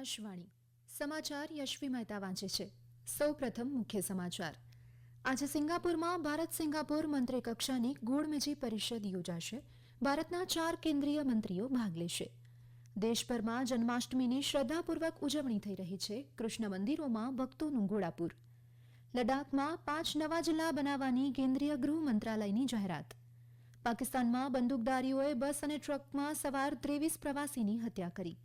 આકાશવાણી. સમાચાર યશવી મહેતા વાંચે છે. સૌ પ્રથમ મુખ્ય સમાચાર. આજે સિંગાપુરમાં ભારત સિંગાપુર મંત્રી કક્ષાની ગોળમેજી પરિષદ યોજાશે. ભારતના ચાર કેન્દ્રીય મંત્રીઓ ભાગ લેશે. દેશભરમાં જન્માષ્ટમીની શ્રદ્ધાપૂર્વક ઉજવણી થઈ રહી છે કૃષ્ણ મંદિરોમાં ભક્તોનું ગોળાપુર લડાખમાં પાંચ નવા જિલ્લા બનાવવાની કેન્દ્રીય ગૃહ મંત્રાલયની જાહેરાત. પાકિસ્તાનમાં બંદૂકધારીઓએ બસ અને ટ્રકમાં સવાર ત્રેવીસ પ્રવાસીની હત્યા કરી.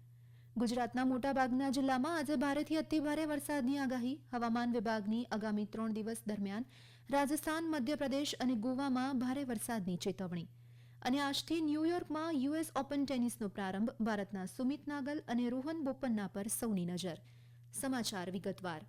ગુજરાતના મોટાભાગના જિલ્લામાં આજે ભારેથી અતિભારે વરસાદની આગાહી. હવામાન વિભાગની આગામી ત્રણ દિવસ દરમિયાન રાજસ્થાન, મધ્યપ્રદેશ અને ગોવામાં ભારે વરસાદની ચેતવણી. અને આજથી ન્યૂયોર્કમાં યુએસ ઓપન ટેનિસનો પ્રારંભ, ભારતના સુમિત નાગલ અને રોહન બોપન્ના પર સૌની નજર. સમાચાર વિગતવાર.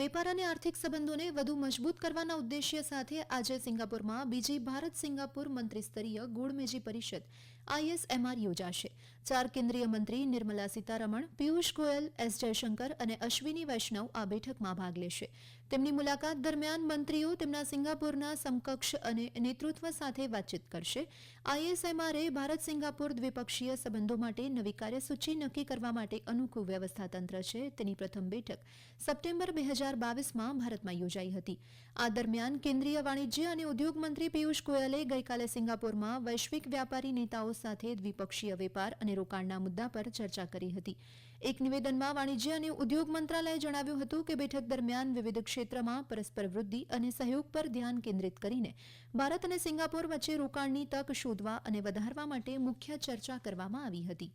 વેપાર અને આર્થિક સંબંધોને વધુ મજબૂત કરવાના ઉદ્દેશ્ય સાથે આજે સિંગાપુરમાં બીજી ભારત સિંગાપુર મંત્રીસ્તરીય ગોળમેજી પરિષદ આઈએસએમઆર યોજાશે. ચાર કેન્દ્રીય મંત્રી નિર્મલા સીતારમણ, પિયુષ ગોયલ, એસ જયશંકર અને અશ્વિની વૈષ્ણવ આ બેઠકમાં ભાગ લેશે. તેમની મુલાકાત દરમિયાન મંત્રીઓ તેમના સિંગાપુરના સમકક્ષ અને નેતૃત્વ સાથે વાતચીત કરશે. આઈએસએમઆરએ ભારત સિંગાપુર દ્વિપક્ષીય સંબંધો માટે નવી કાર્યસૂચિ નક્કી કરવા માટે અનુકૂળ વ્યવસ્થા તંત્ર છે. તેની પ્રથમ બેઠક સપ્ટેમ્બર બે હજાર બાવીસમાં ભારતમાં યોજાઈ હતી. આ દરમિયાન કેન્દ્રીય વાણિજ્ય અને ઉદ્યોગ મંત્રી પિયુષ ગોયલે ગઈકાલે સિંગાપુરમાં વૈશ્વિક વ્યાપારી નેતાઓ સાથે દ્વિપક્ષીય વેપાર અને રોકાણના મુદ્દા પર ચર્ચા કરી હતી. એક નિવેદનમાં વાણિજ્ય અને ઉદ્યોગ મંત્રાલયે જણાવ્યું હતું કે બેઠક દરમિયાન વિવિધ ક્ષેત્રમાં પરસ્પર વૃદ્ધિ અને સહયોગ પર ધ્યાન કેન્દ્રિત કરીને ભારત અને સિંગાપોર વચ્ચે રોકાણની તક શોધવા અને વધારવા માટે મુખ્ય ચર્ચા કરવામાં આવી હતી.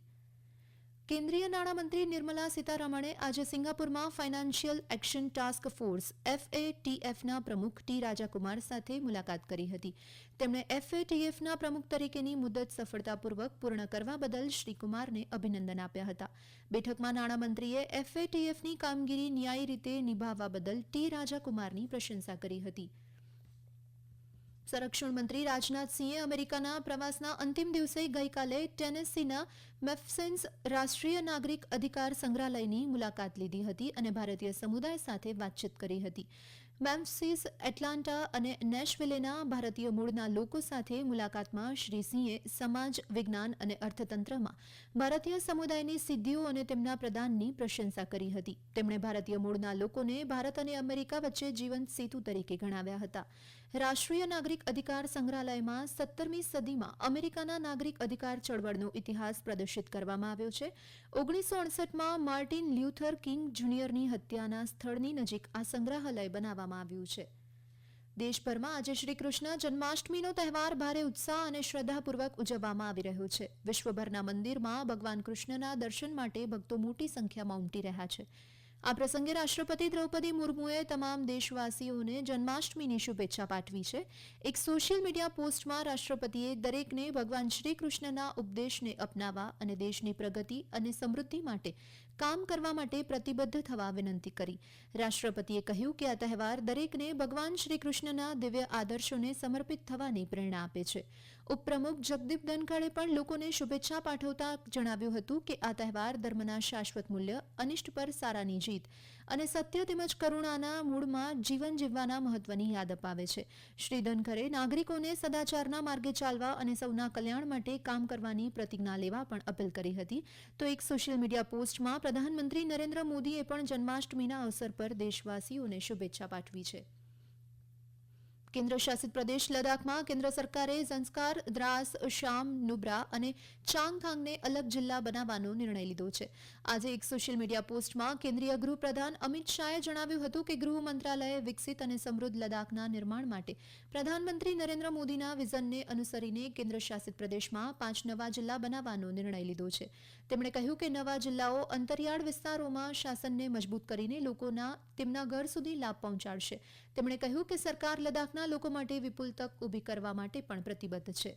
કેન્દ્રીય નાણામંત્રી નિર્મલા સીતારમણે આજે સિંગાપુરમાં ફાઇનાન્શિયલ એક્શન ટાસ્ક ફોર્સ એફએટીએફના પ્રમુખ ટી રાજાકુમાર સાથે મુલાકાત કરી હતી. તેમણે એફએટીએફના પ્રમુખ તરીકેની મુદત સફળતાપૂર્વક પૂર્ણ કરવા બદલ શ્રી કુમારને અભિનંદન આપ્યા હતા. બેઠકમાં નાણામંત્રીએ એફએટીએફની કામગીરી ન્યાયી રીતે નિભાવવા બદલ ટી રાજાકુમારની પ્રશંસા કરી હતી. સંરક્ષણ મંત્રી રાજનાથસિંહે અમેરિકાના પ્રવાસના અંતિમ દિવસે ગઈકાલે ટેનેસીના મેફસેન્સ રાષ્ટ્રીય નાગરિક અધિકાર સંગ્રહાલયની મુલાકાત લીધી હતી અને ભારતીય સમુદાય સાથે વાતચીત કરી હતી. મેમ્ફસીસ એટલાન્ટા અને નેશવિલેના ભારતીય મૂળના લોકો સાથે મુલાકાતમાં શ્રી સિંહે સમાજ, વિજ્ઞાન અને અર્થતંત્રમાં ભારતીય સમુદાયની સિદ્ધિઓ અને તેમના પ્રદાનની પ્રશંસા કરી હતી. તેમણે ભારતીય મૂળના લોકોને ભારત અને અમેરિકા વચ્ચે જીવંત સેતુ તરીકે ગણાવ્યા હતા. રાષ્ટ્રીય નાગરિક અધિકાર સંગ્રહાલયમાં સત્તરમી સદીમાં અમેરિકાના નાગરિક અધિકાર ચળવળનો ઇતિહાસ પ્રદર્શિત કરવામાં આવ્યો છે. ઓગણીસો અડસઠમાં માર્ટિન લ્યુથર કિંગ જુનિયરની હત્યાના સ્થળની નજીક આ સંગ્રહાલય બનાવવામાં આવ્યું છે. દેશભરમાં આજે શ્રી કૃષ્ણ જન્માષ્ટમીનો તહેવાર ભારે ઉત્સાહ અને શ્રદ્ધાપૂર્વક ઉજવવામાં આવી રહ્યો છે. વિશ્વભરના મંદિરમાં ભગવાન કૃષ્ણના દર્શન માટે ભક્તો મોટી સંખ્યામાં ઉમટી રહ્યા છે. આ પ્રસંગે રાષ્ટ્રપતિ દ્રૌપદી મુર્મુએ તમામ દેશવાસીઓને જન્માષ્ટમીની શુભેચ્છા પાઠવી છે. એક સોશિયલ મીડિયા પોસ્ટમાં રાષ્ટ્રપતિએ દરેકને ભગવાન શ્રી કૃષ્ણના ઉપદેશને અપનાવવા અને દેશની પ્રગતિ અને સમૃદ્ધિ માટે કામ કરવા માટે પ્રતિબદ્ધ થવા વિનંતી કરી. રાષ્ટ્રપતિએ કહ્યું કે આ તહેવાર દરેકને ભગવાન શ્રી કૃષ્ણના દિવ્ય આદર્શોને સમર્પિત થવાની પ્રેરણા આપે છે. ઉપપ્રમુખ જગદીપ ધનખડે પણ લોકોને શુભેચ્છા પાઠવતા જણાવ્યું હતું કે આ તહેવાર ધર્મના શાશ્વત મૂલ્ય, અનિષ્ટ પર સારાની જીત અને સત્ય તેમજ કરુણાના મૂળમાં જીવન જીવવાના મહત્વની યાદ અપાવે છે. શ્રી ધનખરે નાગરિકોને સદાચારના માર્ગે ચાલવા અને સૌના કલ્યાણ માટે કામ કરવાની પ્રતિજ્ઞા લેવા પણ અપીલ કરી હતી. તો એક સોશિયલ મીડિયા પોસ્ટમાં પ્રધાનમંત્રી નરેન્દ્ર મોદીએ પણ જન્માષ્ટમીના અવસર પર દેશવાસીઓને શુભેચ્છા પાઠવી છે. કેન્દ્ર શાસિત પ્રદેશ લદ્દાખમાં કેન્દ્ર સરકારે ઝંસ્કાર દ્રાસ શામ નુબ્રા અને ચાંગથાંગને અલગ જિલ્લા બનાવવાનો નિર્ણય લીધો છે. આજે એક સોશિયલ મીડિયા પોસ્ટમાં કેન્દ્રીય ગૃહપ્રધાન અમિત શાહે જણાવ્યું હતું કે ગૃહ મંત્રાલયે વિકસિત અને સમૃદ્ધ લદ્દાખના નિર્માણ માટે પ્રધાનમંત્રી નરેન્દ્ર મોદીના વિઝનને અનુસરીને કેન્દ્રશાસિત પ્રદેશમાં પાંચ નવા જિલ્લા બનાવવાનો નિર્ણય લીધો છે. તેમણે કહ્યું કે નવા જિલ્લાઓ અંતરિયાળ વિસ્તારોમાં શાસનને મજબૂત કરીને લોકોના તેમના ઘર સુધી લાભ પહોંચાડશે. તેમણે કહ્યું કે સરકાર લદ્દાખના લોકો માટે વિપુલ તક ઊભી કરવા માટે પણ પ્રતિબદ્ધ છે.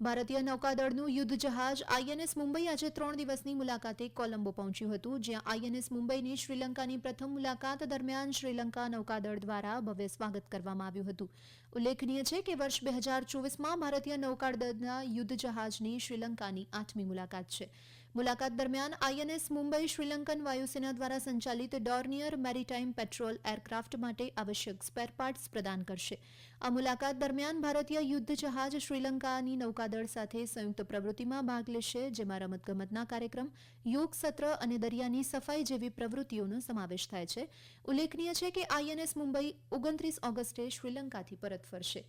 ભારતીય નૌકાદળનું યુદ્ધ જહાજ આઈએનએસ મુંબઈ આજે ત્રણ દિવસની મુલાકાતે કોલંબો પહોંચ્યું હતું, જ્યાં આઈએનએસ મુંબઈની શ્રીલંકાની પ્રથમ મુલાકાત દરમિયાન શ્રીલંકા નૌકાદળ દ્વારા ભવ્ય સ્વાગત કરવામાં આવ્યું હતું. ઉલ્લેખનીય છે કે વર્ષ બે હજાર ચોવીસમાં ભારતીય નૌકાદળના યુદ્ધ જહાજની શ્રીલંકાની આઠમી મુલાકાત છે. મુલાકાત દરમિયાન આઈએનએસ મુંબઈ શ્રીલંકન વાયુસેના દ્વારા સંચાલિત ડોર્નિયર મેરીટાઈમ પેટ્રોલ એરક્રાફ્ટ માટે આવશ્યક સ્પેર પાર્ટસ પ્રદાન કરશે. આ મુલાકાત દરમિયાન ભારતીય યુદ્ધ જહાજ શ્રીલંકાની નૌકાદળ સાથે સંયુક્ત પ્રવૃત્તિમાં ભાગ લેશે, જેમાં રમતગમતના કાર્યક્રમ, યોગ સત્ર અને દરિયાની સફાઈ જેવી પ્રવૃત્તિઓનો સમાવેશ થાય છે. ઉલ્લેખનીય છે કે આઈએનએસ મુંબઈ ઓગણત્રીસ ઓગસ્ટે શ્રીલંકાથી પરત ફરશે.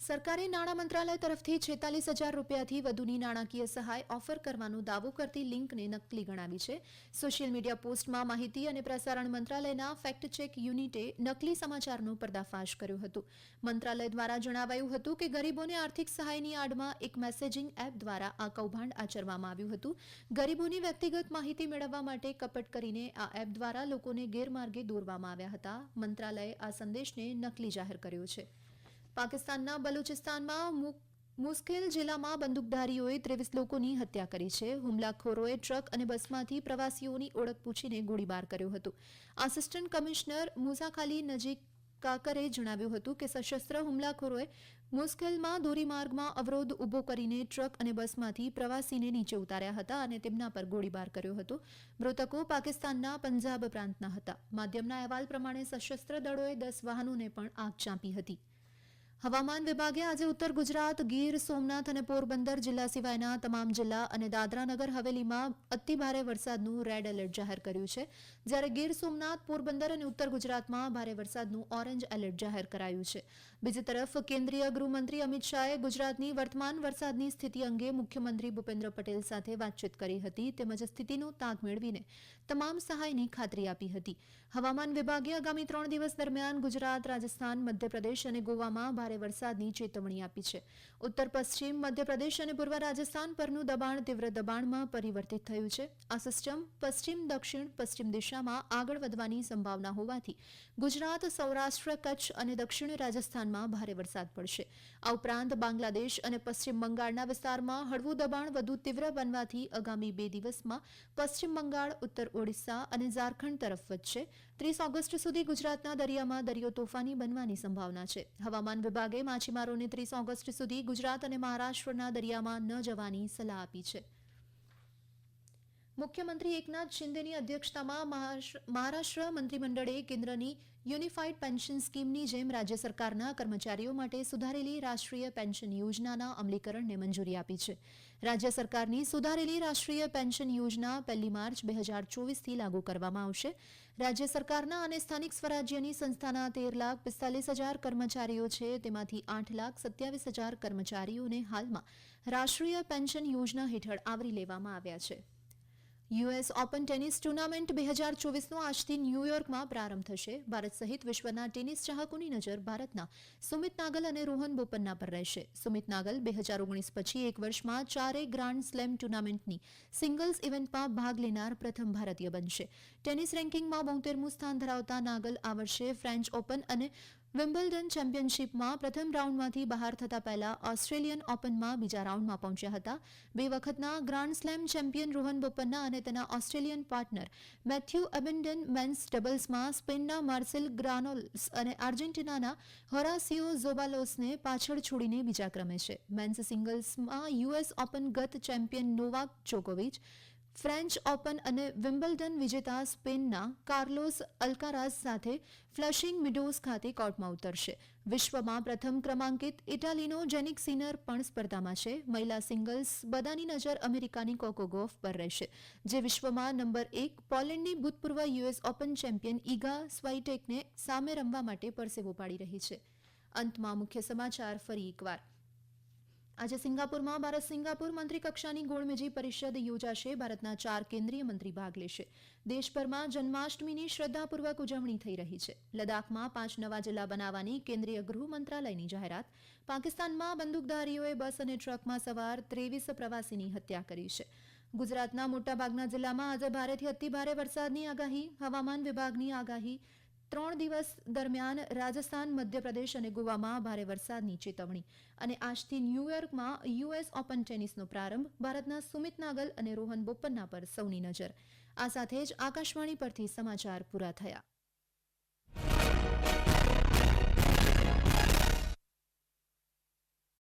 સરકારે નાણાં મંત્રાલય તરફથી છેતાલીસ હજાર રૂપિયાથી વધુની નાણાકીય સહાય ઓફર કરવાનો દાવો કરતી લિંકને નકલી ગણાવી છે. સોશિયલ મીડિયા પોસ્ટમાં માહિતી અને પ્રસારણ મંત્રાલયના ફેક્ટ ચેક યુનિટે નકલી સમાચારનો પર્દાફાશ કર્યો હતો. મંત્રાલય દ્વારા જણાવાયું હતું કે ગરીબોને આર્થિક સહાયની આડમાં એક મેસેજિંગ એપ દ્વારા આ કૌભાંડ આચરવામાં આવ્યું હતું. ગરીબોની વ્યક્તિગત માહિતી મેળવવા માટે કપટ કરીને આ એપ દ્વારા લોકોને ગેરમાર્ગે દોરવામાં આવ્યા હતા. મંત્રાલયે આ સંદેશને નકલી જાહેર કર્યો છે. પાકિસ્તાનના બલુચિસ્તાનમાં મુશ્કેલ જિલ્લામાં બંદૂકધારીઓએ ત્રેવીસ લોકોની હત્યા કરી છે. હુમલાખોરોએ ટ્રક અને બસમાંથી પ્રવાસીઓની ઓળખ પૂછીને ગોળીબાર કર્યો હતો. આસિસ્ટન્ટ કમિશનર મુઝાખાલી નજીક કાકરે જણાવ્યું હતું કે સશસ્ત્ર હુમલાખોરોએ મુશ્કેલમાં ધોરીમાર્ગમાં અવરોધ ઊભો કરીને ટ્રક અને બસમાંથી પ્રવાસીને નીચે ઉતાર્યા હતા અને તેમના પર ગોળીબાર કર્યો હતો. મૃતકો પાકિસ્તાનના પંજાબ પ્રાંતના હતા. માધ્યમના અહેવાલ પ્રમાણે સશસ્ત્ર દળોએ દસ વાહનોને પણ આગ ચાંપી હતી. હવામાન વિભાગે આજે ઉત્તર ગુજરાત, ગીર, સોમનાથ અને પોરબંદર જિલ્લા સિવાયના તમામ જિલ્લા અને દાદરાનગર હવેલીમાં અતિભારે વરસાદનું રેડ એલર્ટ જાહેર કર્યું છે. જ્યારે ગીર, સોમનાથ, પોરબંદર અને ઉત્તર ગુજરાતમાં ભારે વરસાદનું ઓરેન્જ એલર્ટ જાહેર કરાયું છે. બીજી તરફ કેન્દ્રીય ગૃહમંત્રી અમિત શાહે ગુજરાતની વર્તમાન વરસાદની સ્થિતિ અંગે મુખ્યમંત્રી ભૂપેન્દ્ર પટેલ સાથે વાતચીત કરી હતી તેમજ સ્થિતિનો તાગ મેળવીને તમામ સહાયની ખાતરી આપી હતી. હવામાન વિભાગે આગામી ત્રણ દિવસ દરમિયાન ગુજરાત, રાજસ્થાન, મધ્યપ્રદેશ અને ગોવામાં ભારે વરસાદની ચેતવણી આપી છે. ઉત્તર, પશ્ચિમ, મધ્યપ્રદેશ અને પૂર્વ રાજસ્થાન પરનું દબાણ તીવ્ર દબાણમાં પરિવર્તિત થયું છે. આ સિસ્ટમ પશ્ચિમ, દક્ષિણ, પશ્ચિમ દિશામાં આગળ વધવાની સંભાવના હોવાથી ગુજરાત, સૌરાષ્ટ્ર, કચ્છ અને દક્ષિણ રાજસ્થાનમાં ભારે વરસાદ પડશે. આ ઉપરાંત બાંગ્લાદેશ અને પશ્ચિમ બંગાળના વિસ્તારમાં હળવું દબાણ વધુ તીવ્ર બનવાથી આગામી બે દિવસમાં પશ્ચિમ બંગાળ, ઉત્તર ઓડિશા અને ઝારખંડ તરફ વધશે. ત્રીસ ઓગસ્ટ સુધી ગુજરાતના દરિયામાં દરિયો તોફાની બનવાની સંભાવના છે. હવામાન વિભાગે માછીમારોને ત્રીસ ઓગસ્ટ સુધી ગુજરાત અને મહારાષ્ટ્રના દરિયામાં ન જવાની સલાહ આપી છે. મુખ્યમંત્રી એકનાથ શિંદેની અધ્યક્ષતામાં મહારાષ્ટ્ર મંત્રીમંડળે કેન્દ્રની યુનિફાઈડ પેન્શન સ્કીમની જેમ રાજ્ય સરકારના કર્મચારીઓ માટે સુધારેલી રાષ્ટ્રીય પેન્શન યોજનાના અમલીકરણને મંજૂરી આપી છે. રાજ્ય સરકારની સુધારેલી રાષ્ટ્રીય પેન્શન યોજના પહેલી માર્ચ બે હજાર ચોવીસથી લાગુ કરવામાં આવશે. રાજ્ય સરકારના અને સ્થાનિક સ્વરાજ્યની સંસ્થાના તેર લાખ પિસ્તાલીસ હજાર કર્મચારીઓ છે. તેમાંથી આઠ લાખ સત્યાવીસ હજાર કર્મચારીઓને હાલમાં રાષ્ટ્રીય પેન્શન યોજના હેઠળ આવરી લેવામાં આવ્યા છે. યુએસ ઓપન ટેનિસ ટુર્નામેન્ટ બે હજાર ચોવીસનો આજથી ન્યૂયોર્કમાં પ્રારંભ થશે. ભારત સહિત વિશ્વના ટેનિસ ચાહકોની નજર ભારતના સુમિત નાગલ અને રોહન બોપન્ના પર રહેશે. સુમિત નાગલ બે હજાર ઓગણીસ પછી એક વર્ષમાં ચારેય ગ્રાન્ડ સ્લેમ ટુર્નામેન્ટની સિંગલ્સ ઇવેન્ટમાં ભાગ લેનાર પ્રથમ ભારતીય બનશે. ટેનિસ રેન્કિંગમાં બોતેરમું સ્થાન ધરાવતા નાગલ આ વર્ષે ફ્રેન્ચ ઓપન અને વિમ્બલ્ડન ચેમ્પિયનશિપમાં પ્રથમ રાઉન્ડમાંથી બહાર થતા પહેલા ઓસ્ટ્રેલિયન ઓપનમાં બીજા રાઉન્ડમાં પહોંચ્યા હતા. બે વખતના grand slam champion Rohan Bopanna અને તેના Australian partner Matthew Ebden men's ડબલ્સમાં સ્પેનના માર્સેલ ગ્રાનોલ્સ અને આર્જેન્ટિનાના હોરાસિયો ઝોબાલોસને પાછળ છોડીને બીજા ક્રમે છે. મેન્સ સિંગલ્સમાં યુએસ ઓપન ગત ચેમ્પિયન નોવાક જોકોવિચ ફ્રેન્ચ ઓપન અને વિમ્બલ્ડન વિજેતા સ્પેનના કાર્લોસ અલ્કારાઝ સાથે ફ્લશિંગ મિડોઝ ખાતે કોર્ટમાં ઉતરશે. વિશ્વમાં પ્રથમ ક્રમાંકિત ઇટાલીનો જેનિક સિનર પણ સ્પર્ધામાં છે. મહિલા સિંગલ્સ બધાની નજર અમેરિકાની કોકો ગોફ પર રહેશે. જે વિશ્વમાં નંબર એક પોલેન્ડની ભૂતપૂર્વ યુએસ ઓપન ચેમ્પિયન ઈગા સ્વાઇટેકને સામે રમવા માટે પરસેવો પાડી રહી છે. અંતમાં મુખ્ય સમાચાર ફરી એકવાર. આજે સિંગાપુરમાં ભારત સિંગાપુર મંત્રી કક્ષાની ગોળમેજી પરિષદ યોજાશે. ભારતના ચાર કેન્દ્રીય મંત્રી ભાગ લેશે. દેશભરમાં જન્માષ્ટમીની શ્રદ્ધાપૂર્વક ઉજવણી થઈ રહી છે. લદ્દાખમાં પાંચ નવા જિલ્લા બનાવવાની કેન્દ્રીય ગૃહ મંત્રાલયની જાહેરાત. પાકિસ્તાનમાં બંદૂકધારીઓએ બસ અને ટ્રકમાં સવાર ત્રેવીસ પ્રવાસીની હત્યા કરી છે. ગુજરાતના મોટાભાગના જિલ્લામાં આજે ભારેથી અતિભારે વરસાદની આગાહી. હવામાન વિભાગની આગાહી ત્રણ દિવસ દરમિયાન રાજસ્થાન, મધ્યપ્રદેશ અને ગોવામાં ભારે વરસાદની ચેતવણી અને આજથી ન્યૂયોર્કમાં યુએસ ઓપન ટેનિસનો પ્રારંભ, ભારતના સુમિત નાગલ અને રોહન બોપન્ના પર સૌની નજર. આ સાથે જ આકાશવાણી પરથી સમાચાર પૂરા થયા.